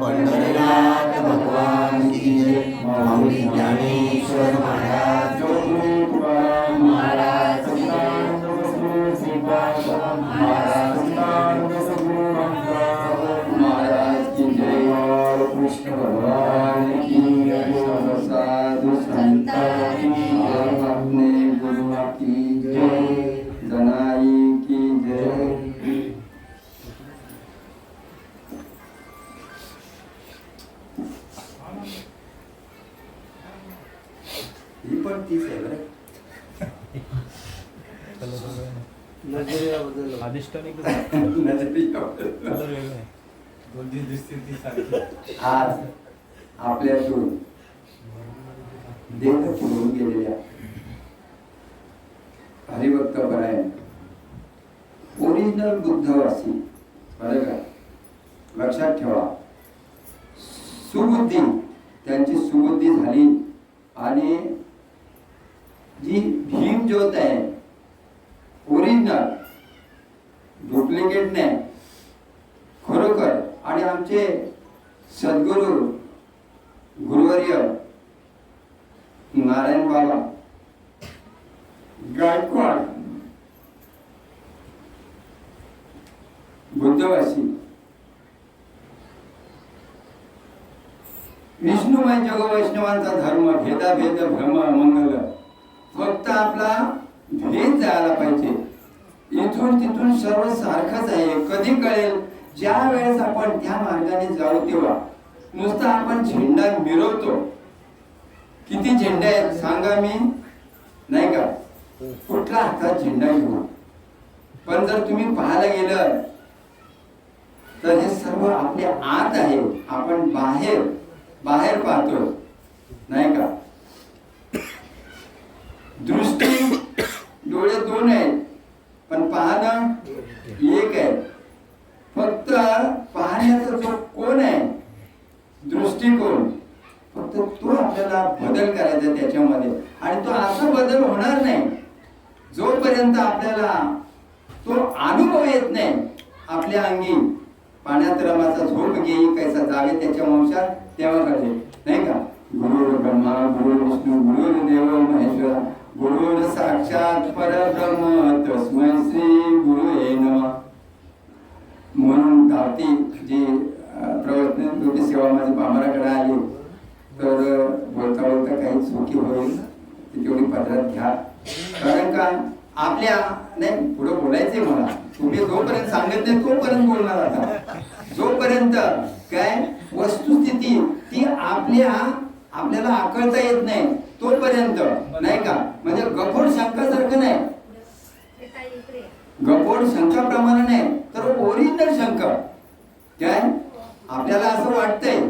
पंढरीनाथ भगवान की माऊली ज्ञानेश्वर महाराज महाराज महाराज की जय कृष्ण भगवान की साधु संत अपने गुरु की आज आपल्यातून देह पुरून गेलेल्या हरिभक्त परायण ओरिजिनल बुद्धवासी बरं का? लक्षात ठेवा. सुबुद्धी त्यांची सुबुद्धी झाली आणि जी भीम ज्योत आहे ओरिजिनल डुप्लिकेट नाही खरोखर आणि आमचे सद्गुरू गुरुवर्य नारायण बाबा गायकवाड बुद्धवासी विष्णुमय जगवैष्णवांचा धर्म भेदाभेद भ्रम मंगल फक्त आपला भेद जायला पाहिजे. इथून तिथून सर्व सारखंच आहे. कधी कळेल? ज्या वेळेस आपण त्या मार्गाने जाऊ तेव्हा नुसता आपण झेंडा मिरवतो. किती झेंडे आहेत सांगा मी? नाही का? कुठला हातात झेंडा घेऊ पण जर तुम्ही पाहायला गेलं तर हे सर्व आपल्या आत आहे. आपण बाहेर बाहेर पाहतो नाही का दृष्टी डोळे दोन आहेत पण पाहणं एक आहे फक्त पाहण्याचा जो कोण आहे दृष्टिकोन फक्त तो आपल्याला बदल करायचा त्याच्यामध्ये. आणि तो असा बदल होणार नाही. जोपर्यंत आपल्याला तो अनुभव येत नाही आपल्या अंगी पाण्यात रमाचा झोप घेई कैसा जावे त्याच्या वंशात तेव्हा कळले नाही का? गुरु ब्रह्मा गुरु विष्णू गुरु देव महेश्वर गुरु साक्षात परब्रह्म तस्मै श्री गुरु नमः म्हणून धावती जी अं, प्रवर्तन योगी सेवा माझी बामराकडे आली तर अं, बोलता बोलता काही चुकी होईल ती तेवढी पदरात घ्या कारण का आपल्या नाही पुढे बोलायचंय मला. तुम्ही जोपर्यंत सांगत नाही तोपर्यंत बोलणार आता. जोपर्यंत काय वस्तुस्थिती ती आपल्या आपल्याला आकळता येत नाही तोपर्यंत. नाही का? म्हणजे गफोड शंकासारखं नाही. गफोड शंकाप्रमाणे नाही तर ओरिजिनल शंक काय? आपल्याला असं वाटतंय.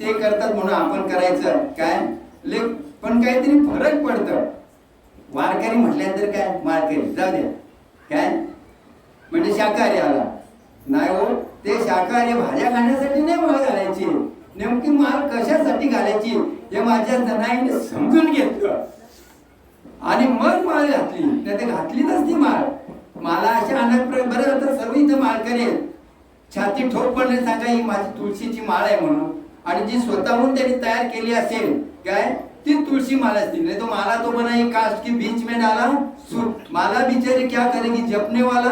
ते करतात म्हणून आपण करायचं. काय? ले पण काहीतरी फरक पडतं. वारकरी म्हटल्यानंतर काय? वारकरी. जाऊ द्या. काय? म्हणजे शाकाहारी आला नाही हो ते शाकाहारी भाज्या खाण्यासाठी नाही माळ घालायची. नेमकी माळ कशासाठी घालायची हे माझ्या जनाईने समजून घेतलं. आणि मग माळ घातली. नाही ते घातलीच ती माळ मला अशा अनेक प्र- बरं आता सर्व इथं माळ आहेत. छाती ठोकपणे सांगा ही माझी तुळशीची माळ आहे म्हणून. आणि जी स्वतःहून त्यांनी तयार केली असेल काय? ती तुळशी माला असतील नाही तो माला तो बनाई कास्ट के बीच में डाला सूट माला बिचारी क्या करेगी? जपने वाला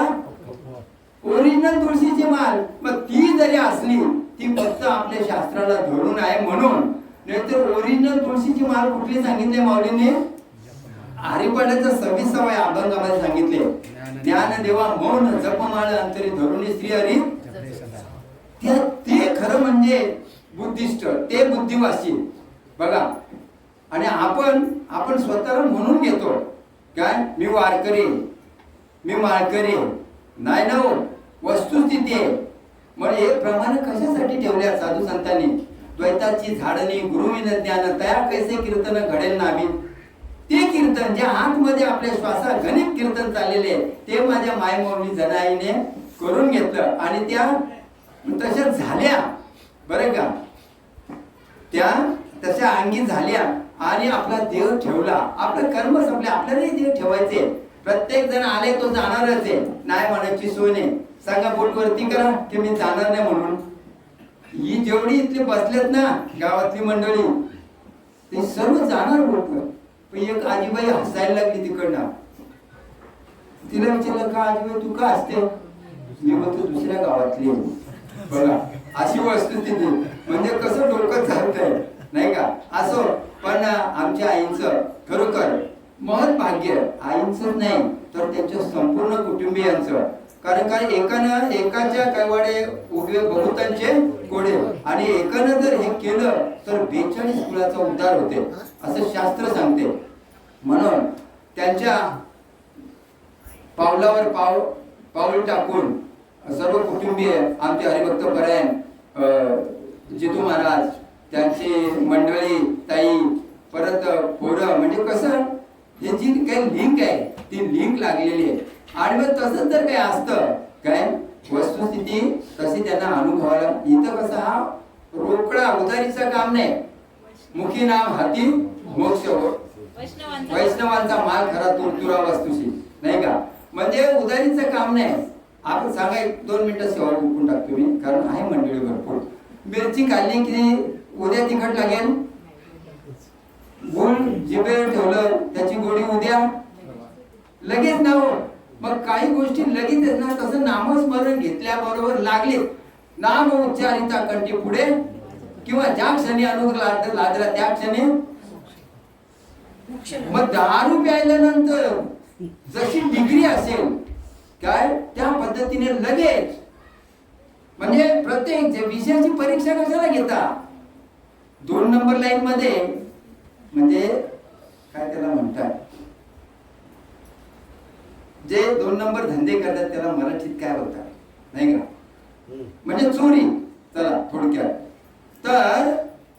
ओरिजिनल तुळशीची माल. मग ती जरी असली ती फक्त आपल्या शास्त्राला धरून आहे म्हणून. नाहीतर ओरिजिनल तुळशीची माल कुठली सांगितले माऊलीने? आरेपाड्याचा सव्वीसाव्या अभंगामध्ये सांगितले. ज्ञान देवा मौन जपमाळ अंतरी धरून स्त्री हरी. ते खरं म्हणजे बुद्धिस्ट ते बुद्धिवासी. बघा आणि आपण आपण स्वतःला म्हणून घेतो. काय? मी वारकरी. मी माळकरी. नाही ना हो? वस्तुस्थिती आहे. मग हे प्रमाण कशासाठी ठेवल्या साधू संतांनी? द्वैताची झाडणी गुरुविन ज्ञान तयार कैसे कीर्तन घडेल नावी ते कीर्तन जे आतमध्ये आपल्या श्वासा घनित कीर्तन चाललेले ते माझ्या मायमौली जनाईने करून घेतलं. आणि त्या तशा झाल्या. बरं का? त्या तशा अंगी झाल्या. आणि आपला देह ठेवला. आपलं कर्म संपले. आपल्यालाही देह ठेवायचे. प्रत्येक जण आले तो जाणारच आहे. नाही म्हणायची सोय नाही. सांगा बोट वरती करा की मी जाणार नाही म्हणून. ही जेवढी इथली बसलेत ना गावातली मंडळी ते सर्व जाणार बोटवर. पण एक आजीबाई हसायला लागली तिकडनं. तिला विचारलं का आजीबाई तू का असते मी म्हणतो दुसऱ्या गावातली बघा अशी वस्तुस्थिती. म्हणजे कसं डोकं चालतंय. नाही का? असो पण आमच्या आईचं खरोखर महत भाग्य आईंच नाही तर त्यांच्या संपूर्ण कुटुंबियांचं. कारण काय एकानं एकाच्या कैवाडे उभे बहुतांचे कोडे आणि एकानं जर हे केलं तर बेचाळीस कुळाचा उद्धार होते असं शास्त्र सांगते. म्हणून त्यांच्या पावलावर पाव पाऊल टाकून सर्व कुटुंबीय आमचे हरिभक्त परायण जितू महाराज त्यांची मंडळी ताई परत पोरं म्हणजे कसं हे जी काही लिंक आहे ती लिंक लागलेली आहे. आणि मग तसंच जर काही असतं काय वस्तुस्थिती तशी त्यांना अनुभवाला इथं कसं हा रोकडा उधारीचं काम नाही. मुखी नाम हाती मोक्ष वैष्णवांचा वैष्णवांचा माल खरा तुरतुरा वस्तूशी नाही का? म्हणजे उधारीचं काम नाही. आपण सांगा एक दोन मिनिटं सेवा उठून टाकतो मी कारण आहे मंडळी भरपूर. मिरची काढली की उद्या तिखट लागेल. गुळ जिभेवर ठेवलं त्याची गोडी उद्या. लगेच ना हो. मग काही गोष्टी लगेच ना तसं नामस्मरण घेतल्याबरोबर लागले. नाम उच्चारिता कंठी पुढे. किंवा ज्या क्षणी अनुभव लाद- लादला त्या क्षणी. मग दारू प्यायल्यानंतर जशी डिग्री असेल काय? त्या पद्धतीने लगेच. म्हणजे प्रत्येक विषयाची परीक्षा कशाला घेता? दोन नंबर लाईन मध्ये म्हणजे काय त्याला म्हणतात? जे दोन नंबर धंदे करतात त्याला मराठीत काय बोलतात? नाही का? म्हणजे चोरी. चला थोडक्यात. तर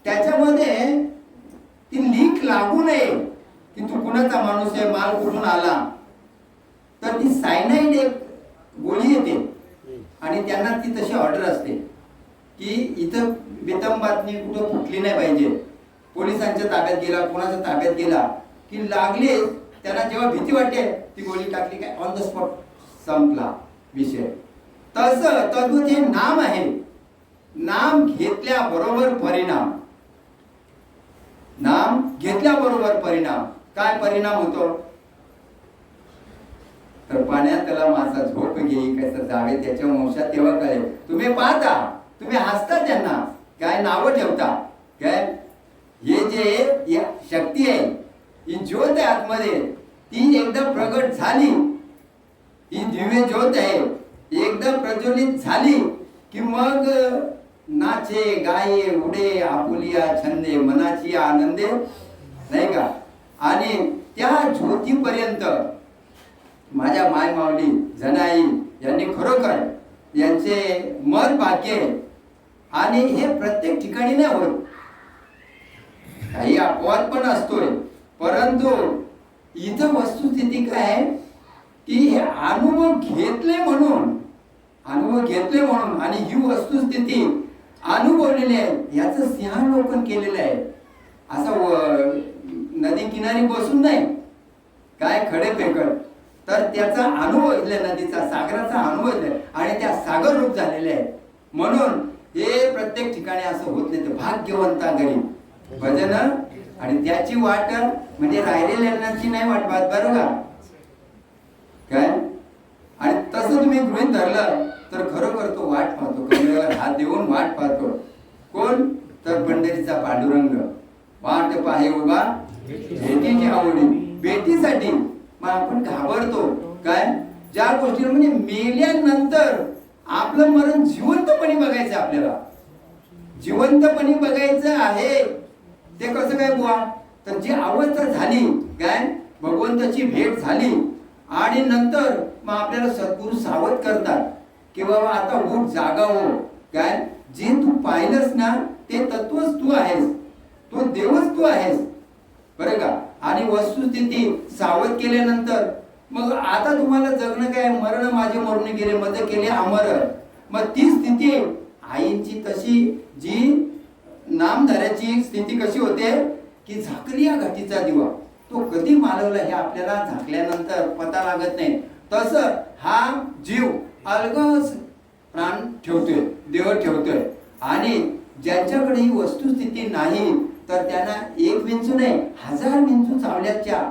त्याच्यामध्ये ती लिंक लागू नये. की तू कुणाचा माणूस आहे माल कुठून आला? तर ती सायनाईड एक गोळी येते. आणि त्यांना ती तशी ऑर्डर असते. की इथं वितम बातमी कुठं फुटली नाही पाहिजे. पोलिसांच्या ताब्यात गेला कोणाच्या ताब्यात गेला की लागले त्यांना जेव्हा भीती वाटते ती गोळी टाकली काय ऑन द स्पॉट संपला विषय. तसं तद्भुत हे नाम आहे. नाम घेतल्याबरोबर परिणाम. नाम घेतल्याबरोबर परिणाम. काय परिणाम होतो? तर पाण्यात त्याला माझा झोप घेई कसं जावे त्याच्या वंशात तेव्हा कळेल. तुम्ही पाहता. तुम्ही हसता त्यांना. काय नावं ठेवता? काय? हे जे शक्ती आहे ही ज्योत आहे आतमध्ये. ती एकदम प्रगट झाली. ही दिव्य ज्योत आहे. एकदम प्रज्वलित झाली की मग नाचे गाये उडे आपुलिया छंदे मनाची आनंदे नाही का? आणि त्या ज्योतीपर्यंत माझ्या माय मावली जनाई यांनी खरोखर यांचे मन भाग्य आहे. आणि हे प्रत्येक ठिकाणी नाही होत. काही अपवाद पण असतोय. परंतु इथं वस्तुस्थिती काय आहे? की हे अनुभव घेतले म्हणून अनुभव घेतले म्हणून आणि ही वस्तुस्थिती अनुभवलेली आहे याचं सिंहावलोकन केलेलं आहे. असं नदी किनारी बसून नाही. काय खडे फेकड तर त्याचा अनुभव इथल्या नदीचा सागराचा अनुभव इथला आणि त्या सागर रूप झालेले आहे म्हणून हे प्रत्येक ठिकाणी असं होत नाही. तर भाग्यवंता घरी भजन आणि त्याची वाट म्हणजे राहिलेल्यांची नाही वाट पाहत बरं का? काय? आणि तसं तुम्ही गृहित धरलं तर खरोखर तो वाट पाहतो. कमरेवर हात देऊन वाट पाहतो. कोण? तर पंढरीचा पांडुरंग. वाट पाहे उभा. भेटीची आवडी. भेटीसाठी मग आपण घाबरतो. काय? ज्या गोष्टी म्हणजे मेल्यानंतर आपलं मरण जिवंतपणे बघायचं आपल्याला. जिवंतपणे बघायचं आहे ते कसं काय बुवा? तर जी अवस्था झाली काय? भगवंताची भेट झाली. आणि नंतर मग आपल्याला सद्गुरू सावध करतात की बाबा आता उठ जागा हो काय? जे तू पाहिलंस ना ते तत्वच तू आहेस. तो देवच तू आहेस. बरं का? आणि वस्तुस्थिती सावध केल्यानंतर मग आता तुम्हाला जगणं काय? मरण माझे मरून गेले मज केले अमर. मग ती स्थिती आईची तशी जी नामधाऱ्याची स्थिती कशी होते? की झाकली या घाटीचा दिवा. तो कधी मालवला हे आपल्याला झाकल्यानंतर पता लागत नाही. तसं हा जीव अलगस प्राण ठेवतोय देह ठेवतोय. आणि ज्यांच्याकडे ही वस्तुस्थिती नाही तर त्यांना एक विंचू नाही हजार विंचू चावल्याच्या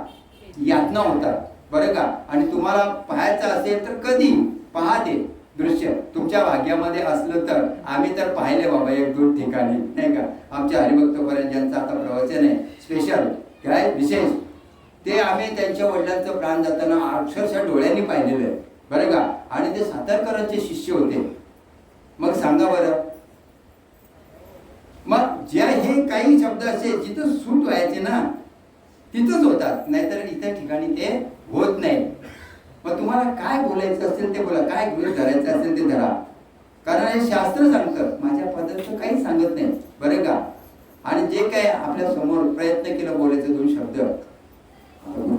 यातना होतात. बरं का? आणि तुम्हाला पाहायचं असेल तर कधी? पहा ते दृश्य. तुमच्या भाग्यामध्ये असलं तर. आम्ही तर पाहिले बाबा एक दोन ठिकाणी. नाही का? आमच्या हरिभक्तपर्यंत ज्यांचं आता प्रवचन आहे. स्पेशल काय? विशेष. ते आम्ही त्यांच्या वडिलांचं प्राण जाताना अक्षरशः डोळ्यांनी पाहिलेलं आहे. बरं का? आणि ते सातारकरांचे शिष्य होते. मग सांगा बरं. मग ज्या हे काही शब्द असे जिथं सूट व्हायचे ना तिथंच होतात. नाहीतर इतर ठिकाणी ते होत नाही. मग तुम्हाला काय बोलायचं असेल ते बोला. काय गृह धरायचं असेल ते धरा. कारण हे शास्त्र सांगतं. माझ्या पदार्थ काही सांगत नाही. बरं का? आणि जे काय आपल्यासमोर प्रयत्न केला बोलायचे दोन शब्द.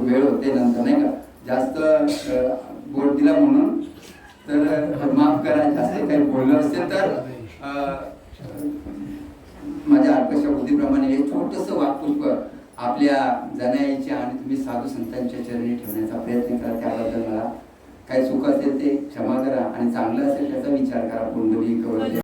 वेळ होते नंतर नाही का? जास्त बोट दिला म्हणून. तर माफ करा. जास्त काही बोललं असेल तर माझ्या अल्पशा बुद्धीप्रमाणे हे छोटस वाक्पुष्प आपल्या जनाईच्या आणि तुम्ही साधू संतांच्या चरणी ठेवण्याचा प्रयत्न करा. त्याबद्दल मला काही चूक असेल ते क्षमा करा आणि चांगलं असेल त्याचा विचार करा. कुंडली कवळ